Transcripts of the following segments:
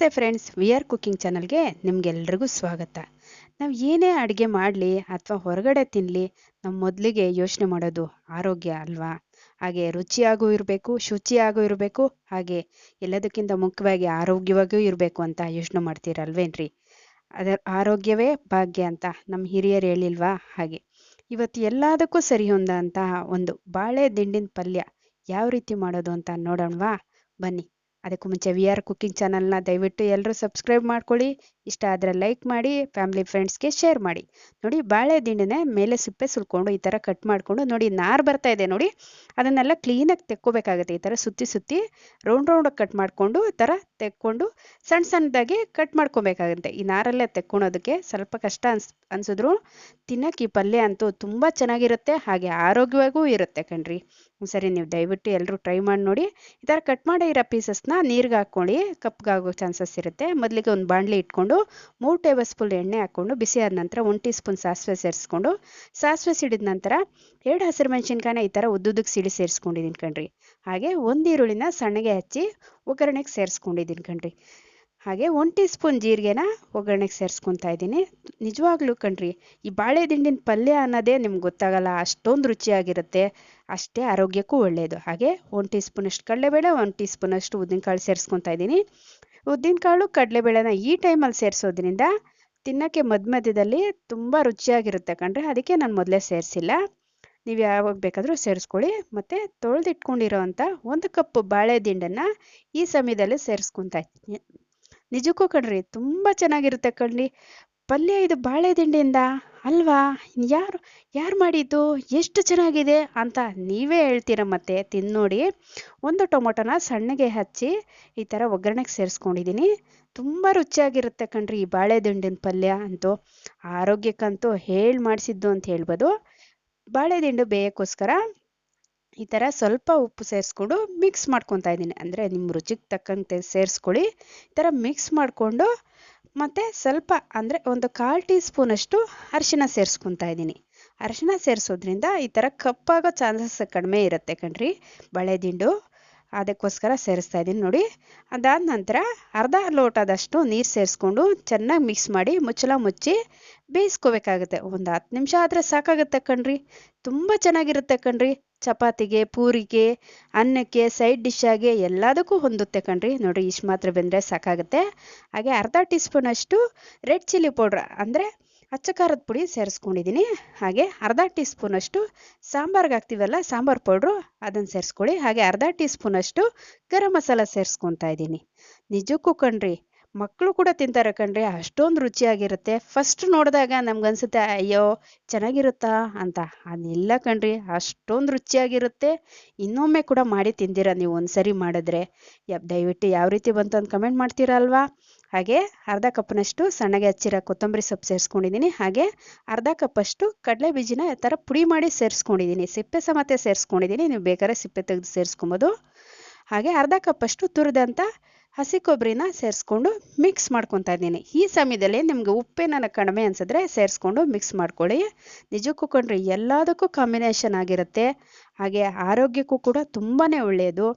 ನಮಸ್ತೆ friends we are cooking ಚಾನಲ್ಗೆ ನಿಮ್ಗೆಲ್ರಿಗೂ ಸ್ವಾಗತ. ನಾವು ಏನೇ ಅಡುಗೆ ಮಾಡಲಿ ಅಥವಾ ಹೊರಗಡೆ ತಿನ್ನಲಿ ನಮ್ಮ ಮೊದಲಿಗೆ ಯೋಚನೆ ಮಾಡೋದು ಆರೋಗ್ಯ ಅಲ್ವಾ? ಹಾಗೆ ರುಚಿಯಾಗೂ ಇರಬೇಕು, ಶುಚಿಯಾಗೂ ಇರಬೇಕು, ಹಾಗೆ ಎಲ್ಲದಕ್ಕಿಂತ ಮುಖ್ಯವಾಗಿ ಆರೋಗ್ಯವಾಗಿಯೂ ಇರಬೇಕು ಅಂತ ಯೋಚನೆ ಮಾಡ್ತೀರಲ್ವೇನ್ರಿ? ಅದರ ಆರೋಗ್ಯವೇ ಭಾಗ್ಯ ಅಂತ ನಮ್ಮ ಹಿರಿಯರು ಹೇಳಿಲ್ವಾ? ಹಾಗೆ ಇವತ್ತು ಎಲ್ಲದಕ್ಕೂ ಸರಿ ಹೊಂದಂತಹ ಒಂದು ಬಾಳೆ ದಿಂಡಿನ ಪಲ್ಯ ಯಾವ ರೀತಿ ಮಾಡೋದು ಅಂತ ನೋಡೋಣವಾ? ಬನ್ನಿ. ಅದಕ್ಕೂ ಮುಂಚೆ ವಿ ಆರ್ ಕುಕಿಂಗ್ ಚಾನಲ್ನ ದಯವಿಟ್ಟು ಎಲ್ಲರೂ ಸಬ್ಸ್ಕ್ರೈಬ್ ಮಾಡ್ಕೊಳ್ಳಿ. ಇಷ್ಟ ಆದರೆ ಲೈಕ್ ಮಾಡಿ ಫ್ಯಾಮಿಲಿ ಫ್ರೆಂಡ್ಸ್ಗೆ ಶೇರ್ ಮಾಡಿ. ನೋಡಿ, ಬಾಳೆ ಮೇಲೆ ಸಿಪ್ಪೆ ಸುಲ್ಕೊಂಡು ಈ ಥರ ಕಟ್ ಮಾಡಿಕೊಂಡು ನೋಡಿ, ನಾರು ಬರ್ತಾ ಇದೆ ನೋಡಿ. ಅದನ್ನೆಲ್ಲ ಕ್ಲೀನಾಗಿ ತೆಕ್ಕೋಬೇಕಾಗುತ್ತೆ. ಈ ಥರ ಸುತ್ತಿ ಸುತ್ತಿ ರೌಂಡ್ ರೌಂಡಾಗಿ ಕಟ್ ಮಾಡಿಕೊಂಡು ಈ ಥರ ತೆಕ್ಕೊಂಡು ಸಣ್ಣ ಸಣ್ಣದಾಗಿ ಕಟ್ ಮಾಡ್ಕೊಬೇಕಾಗುತ್ತೆ. ಈ ನಾರಲ್ಲೇ ತೆಕ್ಕೊಳೋದಕ್ಕೆ ಸ್ವಲ್ಪ ಕಷ್ಟ ಅನ್ಸ್, ಅನ್ಸಿದ್ರು ತಿನ್ನಕ್ಕೆ ಈ ಪಲ್ಯ ಅಂತೂ ತುಂಬ ಚೆನ್ನಾಗಿರುತ್ತೆ, ಹಾಗೆ ಆರೋಗ್ಯವಾಗೂ ಇರುತ್ತೆ ಕಣ್ರಿ. ಸರಿ, ನೀವು ದಯವಿಟ್ಟು ಎಲ್ಲರೂ ಟ್ರೈ ಮಾಡಿ ನೋಡಿ. ಈ ಥರ ಕಟ್ ಮಾಡೇ ಇರೋ ಪೀಸಸ್ನ ನೀರಿಗೆ ಹಾಕ್ಕೊಳ್ಳಿ ಕಪ್ಗಾಗೋ ಚಾನ್ಸಸ್ ಇರುತ್ತೆ. ಮೊದಲಿಗೆ ಒಂದು ಬಾಣಲಿ ಇಟ್ಕೊಂಡು ಮೂರು ಟೇಬಲ್ ಸ್ಪೂನ್ ಎಣ್ಣೆ ಹಾಕ್ಕೊಂಡು ಬಿಸಿ ಆದ ನಂತರ ಒಂದು ಟೀ ಸ್ಪೂನ್ ಸಾಸಿವೆ ಸೇರಿಸ್ಕೊಂಡು, ಸಾಸಿವೆ ಸಿಡಿದ ನಂತರ ಎರಡು ಹಸಿರು ಮೆಣಸಿನ್ಕಾಯಿನ ಈ ಥರ ಉದ್ದುದಕ್ಕೆ ಸಿಡಿ ಸೇರಿಸ್ಕೊಂಡಿದ್ದೀನಿ ಕಣ್ರಿ. ಹಾಗೆ ಒಂದು ಈರುಳ್ಳಿನ ಸಣ್ಣಗೆ ಹಚ್ಚಿ ಒಗ್ಗರಣೆಗೆ ಸೇರಿಸ್ಕೊಂಡಿದ್ದೀನಿ ಕಣ್ರಿ. ಹಾಗೆ ಒಂದು ಟೀ ಸ್ಪೂನ್ ಜೀರಿಗೆನ ಒಗ್ಗರಣೆಗೆ ಸೇರಿಸ್ಕೊತಾ ಇದ್ದೀನಿ. ನಿಜವಾಗ್ಲೂ ಕಣ್ರಿ, ಈ ಬಾಳೆ ದಿಂಡಿನ ಪಲ್ಯ ಅನ್ನೋದೇ ನಿಮ್ಗೆ ಗೊತ್ತಾಗಲ್ಲ, ಅಷ್ಟೊಂದು ರುಚಿಯಾಗಿರುತ್ತೆ, ಅಷ್ಟೇ ಆರೋಗ್ಯಕ್ಕೂ ಒಳ್ಳೆಯದು ಹಾಗೆ ಒಂದು ಟೀ ಸ್ಪೂನಷ್ಟು ಕಡಲೆಬೇಳೆ ಒನ್ ಟೀ ಸ್ಪೂನಷ್ಟು ಉದ್ದಿನಕಾಳು ಸೇರಿಸ್ಕೊತಾ ಇದ್ದೀನಿ. ಉದ್ದಿನಕಾಳು, ಕಡಲೆಬೇಳೆನ ಈ ಟೈಮಲ್ಲಿ ಸೇರಿಸೋದ್ರಿಂದ ತಿನ್ನೋಕ್ಕೆ ಮಧ್ಯ ಮಧ್ಯದಲ್ಲಿ ತುಂಬ ರುಚಿಯಾಗಿರುತ್ತೆ ಕಣ್ರಿ. ಅದಕ್ಕೆ ನಾನು ಮೊದಲೇ ಸೇರಿಸಿಲ್ಲ. ನೀವು ಯಾವಾಗ ಬೇಕಾದರೂ ಸೇರಿಸ್ಕೊಳ್ಳಿ. ಮತ್ತು ತೊಳೆದಿಟ್ಕೊಂಡಿರೋವಂಥ ಒಂದು ಕಪ್ ಬಾಳೆ ದಿಂಡನ್ನು ಈ ಸಮಯದಲ್ಲಿ ಸೇರಿಸ್ಕೊತಾ ನಿಜಕ್ಕೂ ಕಣ್ರಿ, ತುಂಬ ಚೆನ್ನಾಗಿರುತ್ತೆ ಕಣ್ರಿ. ಪಲ್ಯ ಇದು ಬಾಳೆ ದಿಂಡಿಯಿಂದ ಅಲ್ವಾ? ಯಾರು ಯಾರು ಮಾಡಿದ್ದು? ಎಷ್ಟು ಚೆನ್ನಾಗಿದೆ ಅಂತ ನೀವೇ ಹೇಳ್ತೀರ ಮತ್ತೆ? ತಿಂದು ನೋಡಿ ಒಂದು ಟೊಮೊಟೊನ ಸಣ್ಣಗೆ ಹಚ್ಚಿ ಈ ಥರ ಒಗ್ಗರಣೆಗೆ ಸೇರಿಸ್ಕೊಂಡಿದ್ದೀನಿ. ತುಂಬ ರುಚಿಯಾಗಿರುತ್ತೆ ಕಣ್ರಿ ಈ ಬಾಳೆ ದಿಂಡಿನ ಪಲ್ಯ ಅಂತೂ. ಆರೋಗ್ಯಕ್ಕಂತೂ ಹೇಳಿ ಮಾಡಿಸಿದ್ದು ಅಂತ ಹೇಳ್ಬೋದು. ಬಾಳೆ ದಿಂಡು ಬೇಯಕ್ಕೋಸ್ಕರ ಈ ಥರ ಸ್ವಲ್ಪ ಉಪ್ಪು ಸೇರಿಸ್ಕೊಂಡು ಮಿಕ್ಸ್ ಮಾಡ್ಕೊತಾ ಇದ್ದೀನಿ. ಅಂದರೆ ನಿಮ್ಮ ರುಚಿಗೆ ತಕ್ಕಂತೆ ಸೇರಿಸ್ಕೊಳ್ಳಿ. ಈ ಥರ ಮಿಕ್ಸ್ ಮಾಡಿಕೊಂಡು ಮತ್ತು ಸ್ವಲ್ಪ ಅಂದರೆ ಒಂದು ಕಾಲು ಟೀ ಸ್ಪೂನಷ್ಟು ಅರಿಶಿನ ಸೇರಿಸ್ಕೊತಾ ಇದ್ದೀನಿ. ಅರಿಶಿನ ಸೇರಿಸೋದ್ರಿಂದ ಈ ಥರ ಕಪ್ಪಾಗೋ ಚಾನ್ಸಸ್ ಕಡಿಮೆ ಇರುತ್ತೆ ಕಣ್ರಿ. ಬಾಳೆ ದಿಂಡು ಅದಕ್ಕೋಸ್ಕರ ಸೇರಿಸ್ತಾ ಇದ್ದೀನಿ ನೋಡಿ. ಅದಾದ ನಂತರ ಅರ್ಧ ಲೋಟದಷ್ಟು ನೀರು ಸೇರಿಸ್ಕೊಂಡು ಚೆನ್ನಾಗಿ ಮಿಕ್ಸ್ ಮಾಡಿ ಮುಚ್ಚಳ ಮುಚ್ಚಿ ಬೇಯಿಸ್ಕೋಬೇಕಾಗುತ್ತೆ. ಒಂದು ಹತ್ತು ನಿಮಿಷ ಆದರೆ ಸಾಕಾಗುತ್ತೆ ಕಣ್ರಿ. ತುಂಬ ಚೆನ್ನಾಗಿರುತ್ತೆ ಕಣ್ರಿ. ಚಪಾತಿಗೆ, ಪೂರಿಗೆ, ಅನ್ನಕ್ಕೆ ಸೈಡ್ ಡಿಶ್ ಆಗಿ ಎಲ್ಲದಕ್ಕೂ ಹೊಂದುತ್ತೆ ಕಣ್ರಿ. ನೋಡಿರಿ ಇಷ್ಟು ಮಾತ್ರ ಬಂದರೆ ಸಾಕಾಗುತ್ತೆ. ಹಾಗೆ ಅರ್ಧ ಟೀ ಸ್ಪೂನಷ್ಟು ರೆಡ್ ಚಿಲ್ಲಿ ಪೌಡ್ರ್ ಅಂದರೆ ಅಚ್ಚ ಖಾರದ ಪುಡಿ ಸೇರಿಸ್ಕೊಂಡಿದ್ದೀನಿ. ಹಾಗೆ ಅರ್ಧ ಟೀ ಸ್ಪೂನಷ್ಟು ಸಾಂಬಾರ್ಗೆ ಹಾಕ್ತೀವಲ್ಲ ಸಾಂಬಾರು ಪೌಡ್ರು ಅದನ್ನು ಸೇರಿಸ್ಕೊಳ್ಳಿ. ಹಾಗೆ ಅರ್ಧ ಟೀ ಸ್ಪೂನಷ್ಟು ಗರಂ ಮಸಾಲ ಸೇರಿಸ್ಕೊತಾ ಇದ್ದೀನಿ. ನಿಜಕ್ಕೂ ಕಣ್ರಿ ಮಕ್ಕಳು ಕೂಡ ತಿಂತಾರೆ ಕಣ್ರಿ, ಅಷ್ಟೊಂದು ರುಚಿಯಾಗಿರುತ್ತೆ. ಫಸ್ಟ್ ನೋಡಿದಾಗ ನಮ್ಗನ್ಸುತ್ತೆ, ಅಯ್ಯೋ, ಚೆನ್ನಾಗಿರುತ್ತಾ? ಅಂತ. ಅದಿಲ್ಲ ಕಣ್ರಿ, ಅಷ್ಟೊಂದು ರುಚಿಯಾಗಿರುತ್ತೆ. ಇನ್ನೊಮ್ಮೆ ಕೂಡ ಮಾಡಿ ತಿಂದಿರ ನೀವು ಒಂದ್ಸರಿ ಮಾಡಿದ್ರೆ. ದಯವಿಟ್ಟು ಯಾವ ರೀತಿ ಬಂತು ಅಂತ ಕಮೆಂಟ್ ಮಾಡ್ತೀರಾ ಅಲ್ವಾ ಹಾಗೆ ಅರ್ಧ ಕಪ್ನಷ್ಟು ಸಣ್ಣಗೆ ಹಚ್ಚಿರೋ ಕೊತ್ತಂಬರಿ ಸೊಪ್ಪು ಸೇರಿಸ್ಕೊಂಡಿದ್ದೀನಿ. ಹಾಗೆ ಅರ್ಧ ಕಪ್ಪಷ್ಟು ಕಡಲೆ ಬೀಜನ ಈ ಥರ ಪುಡಿ ಮಾಡಿ ಸೇರಿಸ್ಕೊಂಡಿದ್ದೀನಿ. ಸಿಪ್ಪೆ ಸಮೇತ ಸೇರಿಸ್ಕೊಂಡಿದ್ದೀನಿ. ನೀವು ಬೇಕಾದ್ರೆ ಸಿಪ್ಪೆ ತೆಗೆದು ಸೇರಿಸ್ಕೊಬೋದು. ಹಾಗೆ ಅರ್ಧ ಕಪ್ಪಷ್ಟು ತುರಿದಂಥ ಹಸಿ ಕೊಬ್ಬರಿನ ಸೇರಿಸ್ಕೊಂಡು ಮಿಕ್ಸ್ ಮಾಡ್ಕೊತಾ ಇದ್ದೀನಿ. ಈ ಸಮಯದಲ್ಲಿ ನಿಮಗೆ ಉಪ್ಪೇನ ಕಡಿಮೆ ಅನ್ಸಿದ್ರೆ ಸೇರಿಸ್ಕೊಂಡು ಮಿಕ್ಸ್ ಮಾಡ್ಕೊಳ್ಳಿ. ನಿಜಕ್ಕೂ ಕಂಡ್ರೆ ಎಲ್ಲದಕ್ಕೂ ಕಾಂಬಿನೇಷನ್ ಆಗಿರುತ್ತೆ. ಹಾಗೆ ಆರೋಗ್ಯಕ್ಕೂ ಕೂಡ ತುಂಬಾ ಒಳ್ಳೆಯದು.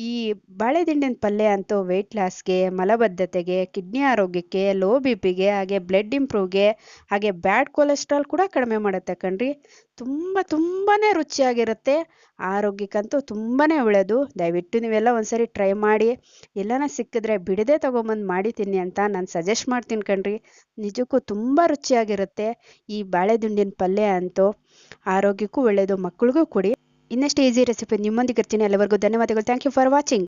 ಈ ಬಾಳೆದಿಂಡಿನ ಪಲ್ಯ ಅಂತೂ ವೆಯ್ಟ್ ಲಾಸ್ಗೆ ಮಲಬದ್ಧತೆಗೆ ಕಿಡ್ನಿ ಆರೋಗ್ಯಕ್ಕೆ ಲೋ ಬಿ ಪಿಗೆ ಹಾಗೆ ಬ್ಲಡ್ ಇಂಪ್ರೂವ್ಗೆ ಹಾಗೆ ಬ್ಯಾಡ್ ಕೊಲೆಸ್ಟ್ರಾಲ್ ಕೂಡ ಕಡಿಮೆ ಮಾಡುತ್ತೆ ಕಣ್ರಿ. ತುಂಬ ತುಂಬಾ ರುಚಿಯಾಗಿರುತ್ತೆ. ಆರೋಗ್ಯಕ್ಕಂತೂ ತುಂಬಾ ಒಳ್ಳೆಯದು ದಯವಿಟ್ಟು ನೀವೆಲ್ಲ ಒಂದ್ಸರಿ ಟ್ರೈ ಮಾಡಿ. ಎಲ್ಲನ ಸಿಕ್ಕಿದ್ರೆ ಬಿಡದೆ ತೊಗೊಂಬಂದು ಮಾಡಿ ತಿನ್ನಿ ಅಂತ ನಾನು ಸಜೆಸ್ಟ್ ಮಾಡ್ತೀನಿ ಕಣ್ರಿ. ನಿಜಕ್ಕೂ ತುಂಬ ರುಚಿಯಾಗಿರುತ್ತೆ. ಈ ಬಾಳೆದುಂಡಿನ ಪಲ್ಯ ಅಂತೂ ಆರೋಗ್ಯಕ್ಕೂ ಒಳ್ಳೆಯದು ಮಕ್ಕಳಿಗೂ ಕೊಡಿ. ಇನ್ನಷ್ಟು ಈಸಿ ರೆಸಿಪಿ ನಿಮ್ಮೊಂದಿಗೆ ಇರ್ತೀನಿ. ಎಲ್ಲವರೆಗೂ ಧನ್ಯವಾದಗಳು. Thank you for watching